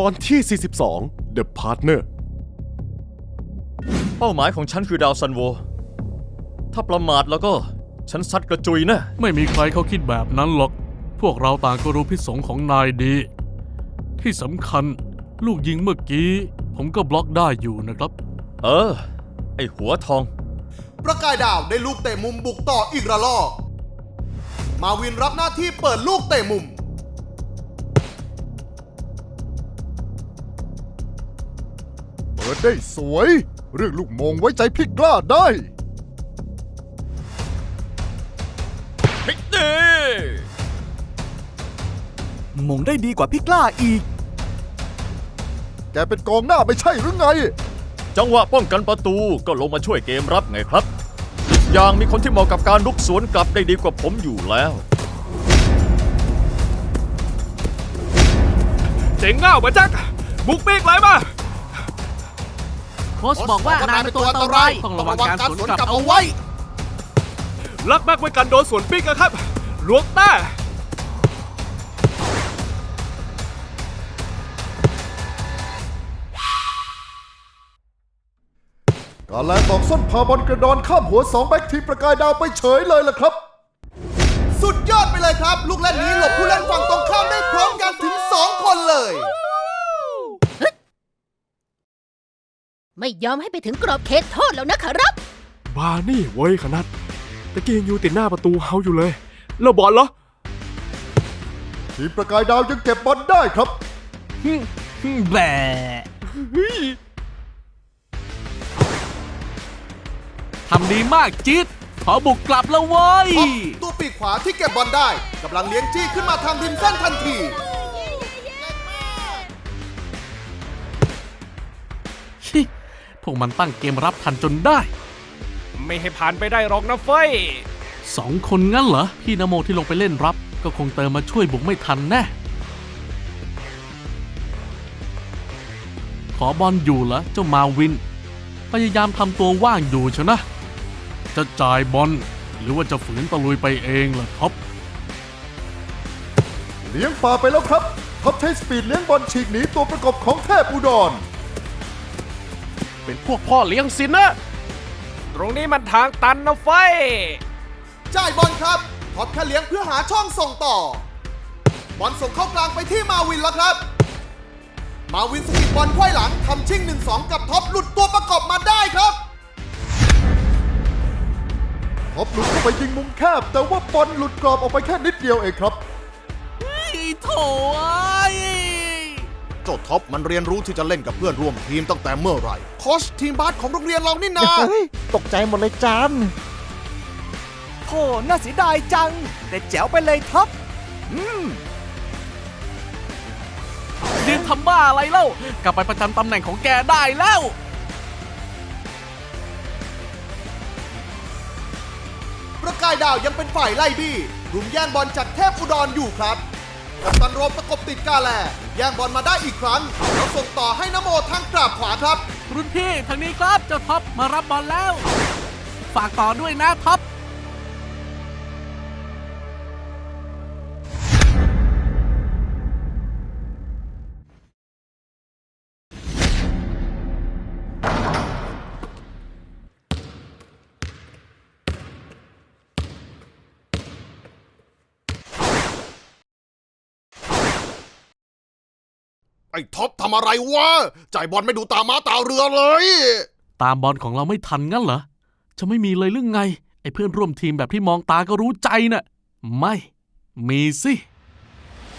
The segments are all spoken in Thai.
ตอนที่ 42 The Partner เป้าหมายของฉันคือดาวซันโว ถ้าประมาทแล้วก็ฉันซัดกระจุยแนะ ไม่มีใครเขาคิดแบบนั้นหรอก พวกเราต่างก็รู้พิษสงของนายดี ที่สำคัญลูกยิงเมื่อกี้ ผมก็บล็อกได้อยู่นะครับ เออ ไอหัวทอง ประกายดาวได้ลูกเตะมุมบุกต่ออีกระลอก มาวินรับหน้าที่เปิดลูกเตะมุม ปิดได้สวย เรื่องลูกโมงไว้ใจพี่กล้าได้เฮ้ยเด้มงได้ดีกว่าพี่กล้าอีก แกเป็นกองหน้าไม่ใช่หรือไง จังหวะป้องกันประตูก็ลงมาช่วยเกมรับไงครับ อย่างมีคนที่เหมาะกับการลุกสวนกลับได้ดีกว่าผมอยู่แล้วเจ๋งเง่ามาจักบุกปีกเลยมาโค้ชบอกว่านายเป็นตัวอันตรายต้องระวังการสวนกลับเอาไว้ลักมากไว้กันโดนสวนปีกอะครับลวงแต้การแลนตอกส้นพาบอลกระดอนข้ามหัวสองแบ็คทีมประกายดาวไปเฉยเลยล่ะครับ สุดยอดไปเลยครับ ลูกเล่นนี้หลบผู้เล่นฝั่งตรงข้ามได้พร้อมกันถึง 2 คนเลย ไม่ยอมให้ไปถึงกรอบเขตโทษแล้วนะครับ บานี่เว้ยขนาดตะกี้ยังอยู่ติดหน้าประตูเฮาอยู่เลย แล้วบอลเหรอทีมประกายดาวยังเก็บบอลได้ครับ แบะทำดีมากจิต ขอบุกกลับแล้วเว้ยท็อปตัวปีกขวาที่เก็บบอลได้กำลังเลี้ยงจี้ขึ้นมาทางริมเส้นทันที ชิ พวกมันตั้งเกมรับทันจนได้ ไม่ให้ผ่านไปได้หรอกนะเฟยสองคนงั้นเหรอ พี่นโมที่ลงไปเล่นรับ ก็คงเติมมาช่วยบุกไม่ทันแน่ ขอบอลอยู่เหรอเจ้ามาวิน พยายามทำตัวว่างอยู่ชนะ จะจ่ายบอลหรือว่าจะฝืนตะลุยไปเองล่ะท็อปเลี้ยงฝ่าไปแล้วครับท็อปใช้สปีดเลี้ยงบอลฉีกหนีตัวประกบของเทพอุดร เป็นพวกพ่อเลี้ยงสินะตรงนี้มันทางตันนะเฟยจ่ายบอลครับท็อปแค่เลี้ยงเพื่อหาช่องส่งต่อ บอลส่งเข้ากลางไปที่มาวินแล้วครับ มาวินสกิดบอลไขว้หลังทำชิ่ง 1-2 กับท็อปหลุดตัวประกอบมาได้ครับท็อปหลุดเข้าไปยิงมุมแคบ แต่ว่าบอลหลุดกรอบออกไปแค่นิดเดียวเองครับโถ่เอ้ย เจ้าท็อปมันเรียนรู้ที่จะเล่นกับเพื่อนร่วมทีมตั้งแต่เมื่อไหร่โค้ชทีมบาสของโรงเรียนเรานี่นาตกใจหมดเลยจานโธ่น่าเสียดายจัง แต่แจ๋วไปเลยท็อปยืนทำบ้าอะไรเล่า กลับไปประจำตำแหน่งของแกได้แล้วประกายดาวยังเป็นฝ่ายไล่บี้รุมแย่งบอลจากเทพอุดรอยู่ครับ กัปตันโรมประกบติดกาแลแย่งบอลมาได้อีกครั้งแล้วส่งต่อให้นโมทางกราบขวาครับ รุ่นพี่ทางนี้ครับเจ้าท็อปมารับบอลแล้ว ฝากต่อด้วยนะท็อป ไอ้ท็อปทำอะไรวะ จ่ายบอลไม่ดูตาม้าตาเรือเลย ตามบอลของเราไม่ทันงั้นเหรอ จะไม่มีเลยหรือไง ไอ้เพื่อนร่วมทีมแบบที่มองตาก็รู้ใจน่ะ ไม่ มีสิ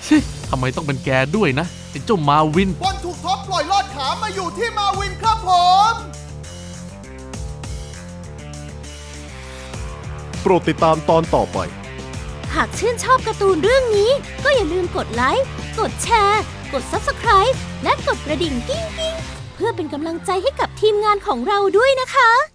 ชิทำไมต้องเป็นแกด้วยนะ ไอ้เจ้ามาวิน บอลถูกท็อปปล่อยลอดขามาอยู่ที่มาวินครับผม โปรดติดตามตอนต่อไป หากชื่นชอบการ์ตูนเรื่องนี้ ก็อย่าลืมกดไลค์ กดแชร์ก ด Subscribe และกดกระดิ่งกิ้งกิ้งๆเพื่อเป็นกำลังใจให้กับทีมงานของเราด้วยนะคะ